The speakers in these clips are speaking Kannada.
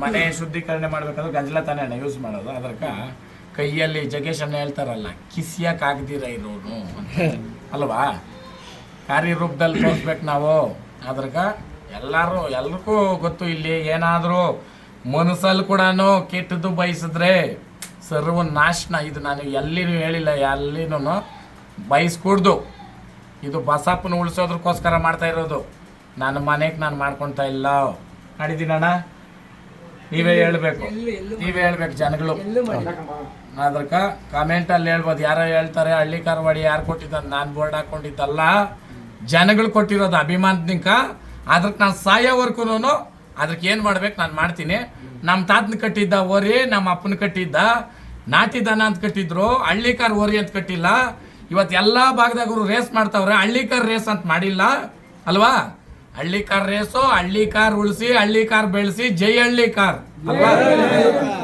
ಮನೆ ಶುದ್ಧೀಕರಣೆ ಮಾಡ್ಬೇಕಂದ್ರೆ ಗಂಜಲ ತಾನೆ ಅಣ್ಣ ಯೂಸ್ ಮಾಡೋದು. ಅದಕ್ಕ ಕೈಯಲ್ಲಿ ಜಗೇಶ್ ಅಣ್ಣ ಹೇಳ್ತಾರಲ್ಲ, ಕಿಸಿಯಕ್ ಆಗದಿರ ಇರೋನು ಅಲ್ವಾ? ಕಾರ್ಯರೂಪದಲ್ಲಿ ತೋರಿಸ್ಬೇಕು ನಾವು. ಅದ್ರಕ ಎಲ್ಲರೂ, ಎಲ್ರಿಗೂ ಗೊತ್ತು ಇಲ್ಲಿ ಏನಾದರೂ ಮನಸ್ಸಲ್ಲಿ ಕೂಡ ಕೆಟ್ಟದ್ದು ಬಯಸಿದ್ರೆ ಸರ್ವ ನಾಶನ. ಇದು ನಾನು ಎಲ್ಲಿನೂ ಹೇಳಿಲ್ಲ ಎಲ್ಲಿನೂ ಬಯಸ್ಕೂಡ್ದು. ಇದು ಬಸಪ್ಪನ ಉಳಿಸೋದ್ರಕ್ಕೋಸ್ಕರ ಮಾಡ್ತಾ ಇರೋದು. ನನ್ನ ಮನೆಗೆ ನಾನು ಮಾಡ್ಕೊಳ್ತಾ ಇಲ್ಲ. ಮಾಡಿದ್ದೀನಣ್ಣ. ನೀವೇ ಹೇಳ್ಬೇಕು. ನೀವೇ ಹೇಳ್ಬೇಕು ಜನಗಳು. ಅದಕ್ಕೆ ಕಾಮೆಂಟಲ್ಲಿ ಹೇಳ್ಬೋದು ಯಾರೋ ಹೇಳ್ತಾರೆ ಹಳ್ಳಿ ಕಾರವಾಡಿ ಯಾರು ಕೊಟ್ಟಿದ್ದ ನಾನು ಬೋರ್ಡ್ ಹಾಕೊಂಡಿದ್ದಲ್ಲ. ಜನಗಳು ಕೊಟ್ಟಿರೋದು ಅಭಿಮಾನದಿಂದ ಅದಕ್ಕೆ ನಾನು ಸಾಯೋವರೆಗೂ ಅದಕ್ಕೆ ಏನು ಮಾಡ್ಬೇಕು ನಾನು ಮಾಡ್ತೀನಿ. ನಮ್ಮ ತಾತನ ಕಟ್ಟಿದ್ದ ಓರಿ ನಮ್ಮ ಅಪ್ಪನ ಕಟ್ಟಿದ್ದ. ನಾಟಿ ದನ ಅಂತ ಕಟ್ಟಿದ್ರು ಹಳ್ಳಿ ಕಾರ್ ಓರಿ ಅಂತ ಕಟ್ಟಿಲ್ಲ. ಇವತ್ತು ಎಲ್ಲ ಭಾಗದಾಗ ರೇಸ್ ಮಾಡ್ತಾವ್ರೆ ಹಳ್ಳಿ ಕಾರ್ ರೇಸ್ ಅಂತ ಮಾಡಿಲ್ಲ. ಅಲ್ವಾ? ಹಳ್ಳಿ ಕಾರ್ ರೇಸು ಹಳ್ಳಿ ಕಾರ್ ಉಳಿಸಿ ಹಳ್ಳಿ ಕಾರ್ ಬೆಳೆಸಿ ಜೈ ಹಳ್ಳಿ ಕಾರ್ ಅಲ್ವಾ?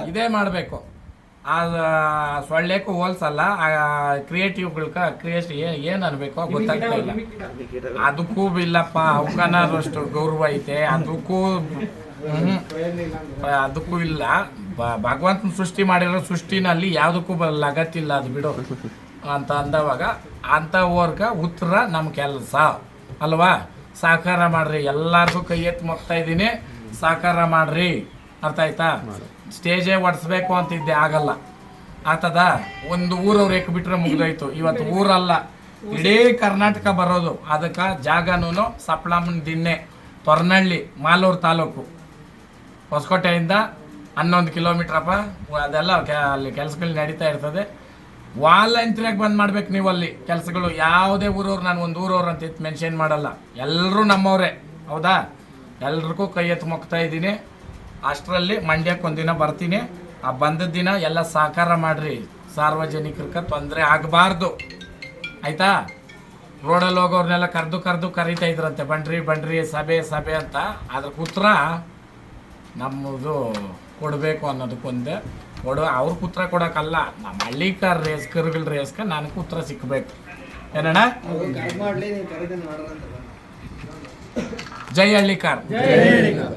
ಇದೇ ಮಾಡಬೇಕು. ಆ ಸೊಳ್ಳೆಕ್ಕೂ ಹೋಲ್ಸಲ್ಲ ಆ ಕ್ರಿಯೇಟಿವ್ಗಳ್ಕ ಕ್ರಿಯೇಟ್ ಏನು ಗೊತ್ತಾಗ್ತಿಲ್ಲ ಗೊತ್ತಾಗ್ತಾ ಇಲ್ಲ. ಅದಕ್ಕೂ ಇಲ್ಲಪ್ಪ ಅವಕನಾದಷ್ಟು ಗೌರವ ಐತೆ ಅದಕ್ಕೂ. ಅದಕ್ಕೂ ಇಲ್ಲ. ಭಗವಂತನ ಸೃಷ್ಟಿ ಮಾಡಿರೋ ಸೃಷ್ಟಿನಲ್ಲಿ ಯಾವುದಕ್ಕೂ ಬ- ಲಗತ್ತಿಲ್ಲ ಅದು ಬಿಡು ಅಂತ ಅಂದವಾಗ ಅಂಥವ್ರ್ಗ ಉತ್ತರ ನಮ್ಮ ಕೆಲಸ. ಅಲ್ವಾ? ಸಹಕಾರ ಮಾಡ್ರಿ. ಎಲ್ಲರಿಗೂ ಕೈ ಎತ್ತಿ ಮೊಗ್ತಾ ಇದ್ದೀನಿ. ಸಹಕಾರ ಮಾಡ್ರಿ. ಅರ್ಥ ಆಯ್ತಾ? ಸ್ಟೇಜೇ ಒಡ್ಸ್ಬೇಕು ಅಂತಿದ್ದೆ ಆಗಲ್ಲ. ಆತದ ಒಂದು ಊರವ್ರು ಏಕ್ ಬಿಟ್ರೆ ಮುಗಿದೋಯ್ತು. ಇವತ್ತು ಊರಲ್ಲ. ಇಡೀ ಕರ್ನಾಟಕ ಬರೋದು. ಅದಕ್ಕೆ ಜಾಗನೂ ಸಪ್ಲಮ್ಮನ ದಿನ್ನೆ ತೊರ್ನಳ್ಳಿ ಮಾಲೂರು ತಾಲೂಕು. ಹೊಸಕೋಟೆಯಿಂದ ಹನ್ನೊಂದು ಕಿಲೋಮೀಟ್ರಪ್ಪ. ಅದೆಲ್ಲ ಅಲ್ಲಿ ಕೆಲಸಗಳು ನಡೀತಾ ಇರ್ತದೆ. ವಾಲಂಟ್ರಿಯಾಗಿ ಬಂದ್ ಮಾಡ್ಬೇಕು ನೀವು ಅಲ್ಲಿ ಕೆಲಸಗಳು ಯಾವುದೇ ಊರವ್ರು, ನಾನು ಒಂದು ಊರವ್ರು ಅಂತ ಮೆನ್ಷನ್ ಮಾಡಲ್ಲ. ಎಲ್ಲರೂ ನಮ್ಮವರೇ. ಹೌದಾ? ಎಲ್ರಿಗೂ ಕೈ ಎತ್ತು ಮುಗ್ತಾ ಇದ್ದೀನಿ. ಅಷ್ಟರಲ್ಲಿ ಮಂಡ್ಯಕ್ಕೆ ಒಂದಿನ ಬರ್ತೀನಿ. ಆ ಬಂದ ದಿನ ಎಲ್ಲ ಸಹಕಾರ ಮಾಡ್ರಿ. ಸಾರ್ವಜನಿಕರಿಗೆ ತೊಂದರೆ ಆಗಬಾರ್ದು. ಆಯಿತಾ? ರೋಡಲ್ಲಿ ಹೋಗೋರ್ನೆಲ್ಲ ಕರೆದು ಕರೆದು ಕರೀತಾ ಇದ್ರಂತೆ. ಬಂಡ್ರಿ ಬಂಡ್ರಿ, ಸಭೆ ಸಭೆ ಅಂತ. ಅದಕ್ಕೆ ಉತ್ತರ ನಮ್ಮದು ಕೊಡಬೇಕು ಅನ್ನೋದಕ್ಕೊಂದೇ ಕೊಡೋ ಅವ್ರ ಉತ್ತರ ಕೊಡೋಕ್ಕಲ್ಲ. ನಮ್ಮ ಹಳ್ಳಿಕಾರ್ ರೇಸ್ ಕರುಗಳ ರೇಸ್ಗೆ ನನಗೆ ಉತ್ತರ ಸಿಕ್ಕಬೇಕು ಏನಣ್ಣ? ಜೈ ಹಳ್ಳಿ ಕಾರ್ ಜೈ ಹಳ್ಳಿಕಾರ್.